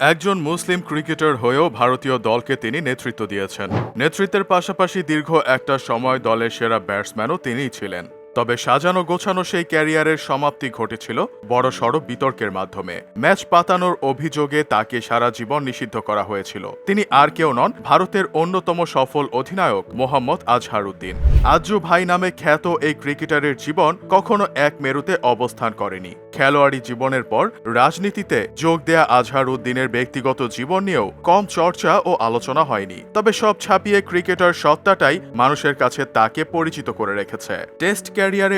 একজন মুসলিম ক্রিকেটার হয়েও ভারতীয় দলকে তিনি নেতৃত্ব দিয়েছেন। নেতৃত্বের পাশাপাশি দীর্ঘ একটা সময় দলের সেরা ব্যাটসম্যানও তিনিই ছিলেন। তবে সাজানো গোছানো সেই ক্যারিয়ারের সমাপ্তি ঘটেছিল বড় সড় বিতর্কের মাধ্যমে। ম্যাচ পাতানোর অভিযোগে তাকে সারা জীবন নিষিদ্ধ করা হয়েছিল। তিনি আর কেউ নন, ভারতের অন্যতম সফল অধিনায়ক মোহাম্মদ আজহারউদ্দিন। আজ্জু ভাই নামে খ্যাত এই ক্রিকেটারের জীবন কখনো এক মেরুতে অবস্থান করেনি। খেলোয়াড়ি জীবনের পর রাজনীতিতে যোগ দেয়া আজহারউদ্দিনের ব্যক্তিগত জীবন নিয়েও কম চর্চা ও আলোচনা হয়নি। তবে সব ছাপিয়ে ক্রিকেটার সত্তাটাই মানুষের কাছে তাকে পরিচিত করে রেখেছে। টেস্ট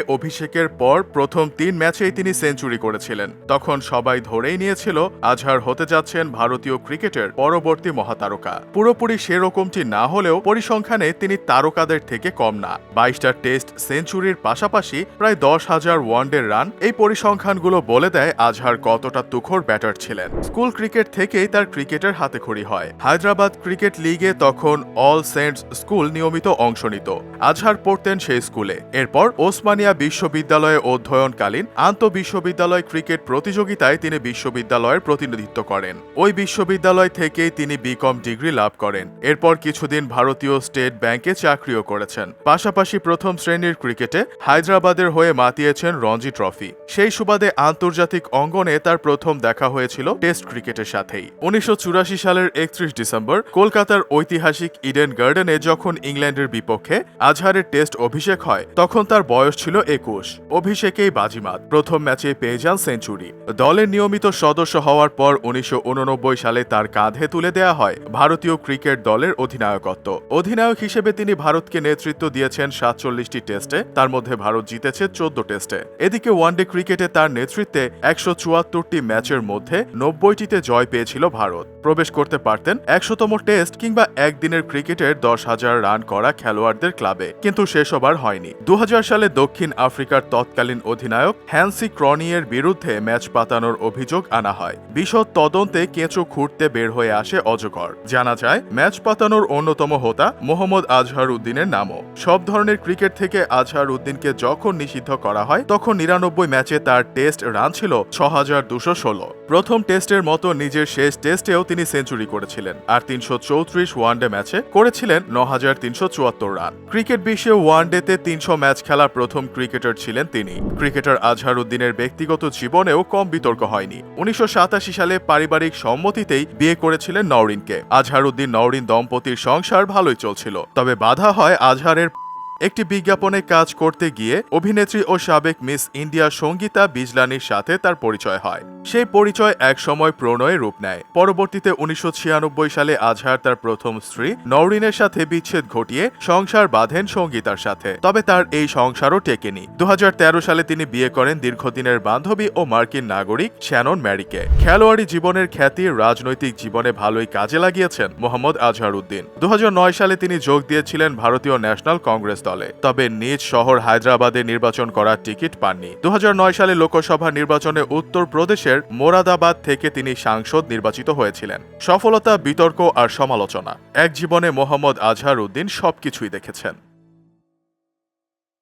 অভিষেকের পর প্রথম তিন ম্যাচেই তিনি সেঞ্চুরি করেছিলেন। তখন সবাই ধরেই নিয়েছিল, আজহার হতে যাচ্ছেন ভারতীয় ক্রিকেটের পরবর্তী মহাতারকা। পুরোপুরি সেরকমটি না হলেও পরিসংখ্যানে তিনি তারকাদের থেকে কম না। বাইশটা টেস্ট সেঞ্চুরির পাশাপাশি প্রায় দশ হাজার ওয়ানডে রান। এই পরিসংখ্যানগুলো বলে দেয় আজহার কতটা তুখর ব্যাটার ছিলেন। স্কুল ক্রিকেট থেকেই তার ক্রিকেটের হাতেখড়ি হয়। হায়দ্রাবাদ ক্রিকেট লিগে তখন অল সেন্টস স্কুল নিয়মিত অংশ নিত। আজহার পড়তেন সেই স্কুলে। এরপর ওসমানিয়া বিশ্ববিদ্যালয়ে অধ্যয়নকালীন আন্ত বিশ্ববিদ্যালয় ক্রিকেট প্রতিযোগিতায় তিনি বিশ্ববিদ্যালয়ের প্রতিনিধিত্ব করেন। ওই বিশ্ববিদ্যালয় থেকেই তিনি বিকম ডিগ্রি লাভ করেন। এরপর কিছুদিন ভারতীয় স্টেট ব্যাংকে চাকরিও করেছেন। পাশাপাশি প্রথম শ্রেণির ক্রিকেটে হায়দ্রাবাদের হয়ে মাতিয়েছেন রঞ্জি ট্রফি। সেই সুবাদে আন্তর্জাতিক অঙ্গনে তার প্রথম দেখা হয়েছিল টেস্ট ক্রিকেটের সাথেই। উনিশশো চুরাশি সালের একত্রিশ ডিসেম্বর কলকাতার ঐতিহাসিক ইডেন গার্ডেনে যখন ইংল্যান্ডের বিপক্ষে আজহারের টেস্ট অভিষেক হয়, তখন তার বয়স ছিল একুশ। অভিষেকেই বাজিমাত। প্রথম ম্যাচে পেয়ে যান সেঞ্চুরি। দলের নিয়মিত সদস্য হওয়ার পর উনিশশো উননব্বই সালে তার কাঁধে তুলে দেয়া হয় ভারতীয় ক্রিকেট দলের অধিনায়কত্ব। অধিনায়ক হিসেবে তিনি ভারতকে নেতৃত্ব দিয়েছেন সাতচল্লিশটি টেস্টে। তার মধ্যে ভারত জিতেছে চোদ্দ টেস্টে। এদিকে ওয়ানডে ক্রিকেটে তার নেতৃত্বে একশো চুয়াত্তরটি ম্যাচের মধ্যে নব্বইটিতে জয় পেয়েছিল ভারত। প্রবেশ করতে পারতেন একশোতম টেস্ট কিংবা একদিনের ক্রিকেটের দশ হাজার রান করা খেলোয়াড়দের ক্লাবে। কিন্তু সেসবার হয়নি। দু হাজার সালে দক্ষিণ আফ্রিকার তৎকালীন অধিনায়ক হ্যান্সি ক্রনিয়ের বিরুদ্ধে ম্যাচ পাতানোর অভিযোগ আনা হয়। বিশদ তদন্তে কেঁচো খুঁড়তে বের হয়ে আসে অজগর। জানা যায়, ম্যাচ পাতানোর অন্যতম হোতা মোহাম্মদ আজহার উদ্দিনের নামও। সব ধরনের ক্রিকেট থেকে আজহার উদ্দিনকে যখন নিষিদ্ধ করা হয়, তখন নিরানব্বই ম্যাচে তার টেস্ট রান ছিল ছ হাজার দুশো ষোলো। প্রথম টেস্টের মতো নিজের শেষ টেস্টেও তিনি সেঞ্চুরি করেছিলেন, আর তিনশো চৌত্রিশ ওয়ানডে ম্যাচে করেছিলেন ন হাজার তিনশো চুয়াত্তর রান। ক্রিকেট বিশ্বে ওয়ানডেতে তিনশো ম্যাচ খেলা প্রথম ক্রিকেটার ছিলেন তিনি। ক্রিকেটার আজহার উদ্দিনের ব্যক্তিগত জীবনেও কম বিতর্ক হয়নি। উনিশশো সাতাশি সালে পারিবারিক সম্মতিতেই বিয়ে করেছিলেন নওরিনকে। আজহার উদ্দিন নওরিন দম্পতির সংসার ভালোই চলছিল। তবে বাধা হয় আজহারের একটি বিজ্ঞাপনে কাজ করতে গিয়ে অভিনেত্রী ও সাবেক মিস ইন্ডিয়া সঙ্গীতা বিজলানির সাথে তার পরিচয় হয়। সেই পরিচয় একসময় প্রণয়ে রূপ নেয়। পরবর্তীতে উনিশশো ছিয়ানব্বই সালে আজহার তার প্রথম স্ত্রী নওরিনের সাথে বিচ্ছেদ ঘটিয়ে সংসার বাঁধেন সঙ্গীতার সাথে। তবে তার এই সংসারও টেকেনি। দু হাজার তেরো সালে তিনি বিয়ে করেন দীর্ঘদিনের বান্ধবী ও মার্কিন নাগরিক শ্যানন ম্যারিকে। খেলোয়াড়ি জীবনের খ্যাতি রাজনৈতিক জীবনে ভালোই কাজে লাগিয়েছেন মোহাম্মদ আজহার উদ্দিন। দু হাজার নয় সালে তিনি যোগ দিয়েছিলেন ভারতীয় ন্যাশনাল কংগ্রেস দলে। তবে নিজ শহর হায়দ্রাবাদে নির্বাচন করার টিকিট পাননি। দু হাজার নয় সালে লোকসভা নির্বাচনে উত্তর প্রদেশের মোরাদাবাদ থেকে তিনি সাংসদ নির্বাচিত হয়েছিলেন। সফলতা, বিতর্ক আর সমালোচনা। এক জীবনে মোহাম্মদ আজহার উদ্দিন সবকিছুই দেখেছেন।